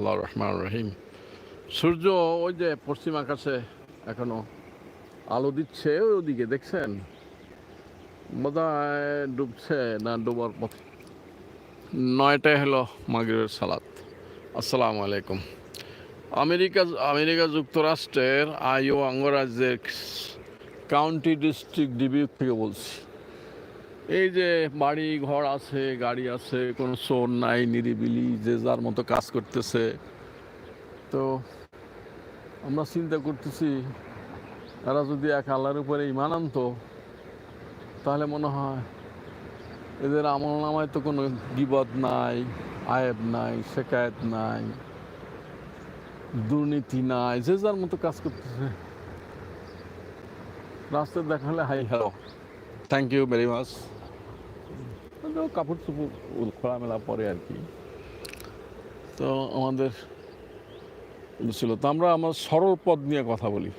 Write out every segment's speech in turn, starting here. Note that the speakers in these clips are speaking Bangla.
আল্লাহ রহমান রহিম। সূর্য ওই যে পশ্চিম আকাশে এখনও আলো দিচ্ছে ওদিকে দেখছেন? বোধহয় ডুবছে না ডুবার পথ? নয়টায় হলো মাগরিবের সালাত। আসসালামু আলাইকুম। আমেরিকা আমেরিকা যুক্তরাষ্ট্রের আইও অঙ্গরাজ্যের কাউন্টি ডিস্ট্রিক্ট ডিবি থেকে বলছি। এই যে বাড়ি, ঘর আছে, গাড়ি আছে, কোনো চোর নাই, নিরিবিলি, যে যার মতো কাজ করতেছে। তো আমরা চিন্তা করতেছি, এরা যদি এক আল্লাহর উপরে ইমান আনতো, তাহলে মনে হয় এদের আমল নামায় তো কোনো বিপদ নাই, আয়েব নাই, শেকায়ত নাই, দুর্নীতি নাই, যে যার মতো কাজ করতেছে। রাস্তায় দেখালে hi hello. Thank you very much কাপড় চোপড় খোলামেলা পরে আর কি। তো আমাদের ছিল। তো আমরা আমার সরল পদ নিয়ে কথা বলি।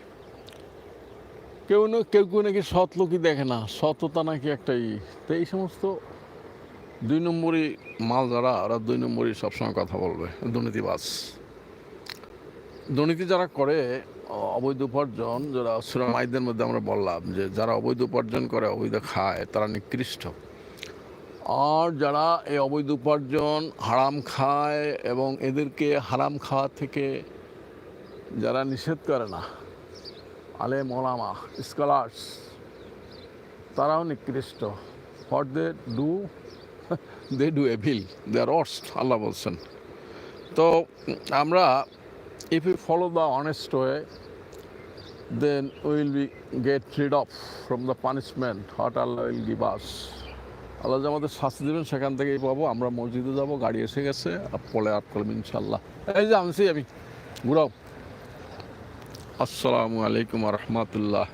কেউ না কেউ কেউ নাকি সৎ লোকই দেখে না। সততা নাকি একটাই তো এই সমস্ত দুই নম্বরই মাল যারা, ওরা দুই নম্বরই সবসময় কথা বলবে। দুর্নীতিবাজ। দুর্নীতি যারা করে অবৈধ উপার্জন, যারা সুরামাইদের মধ্যে আমরা বললাম যে, যারা অবৈধ উপার্জন করে, অবৈধ খায়, তারা নিকৃষ্ট। আর যারা এই অবৈধ উপার্জন হারাম খায় এবং এদেরকে হারাম খাওয়া থেকে যারা নিষেধ করে না, আলে মোলামা স্কলার্স, তারাও নিকৃষ্ট what they do they do evil they are worst Allah বলছেন তো আমরা if you follow the honest way then we will be get of from the punishment, what Allah will give us. Allah আমাদের শাস্তি দেবেন, সেখান থেকেই পাবো। আমরা মসজিদে যাব, গাড়ি এসে গেছে পলে আট করলাম ইনশাল্লাহ এই যে আমি আমি। ঘুরাও। আসসালামু আলাইকুম রহমতুল্লাহ।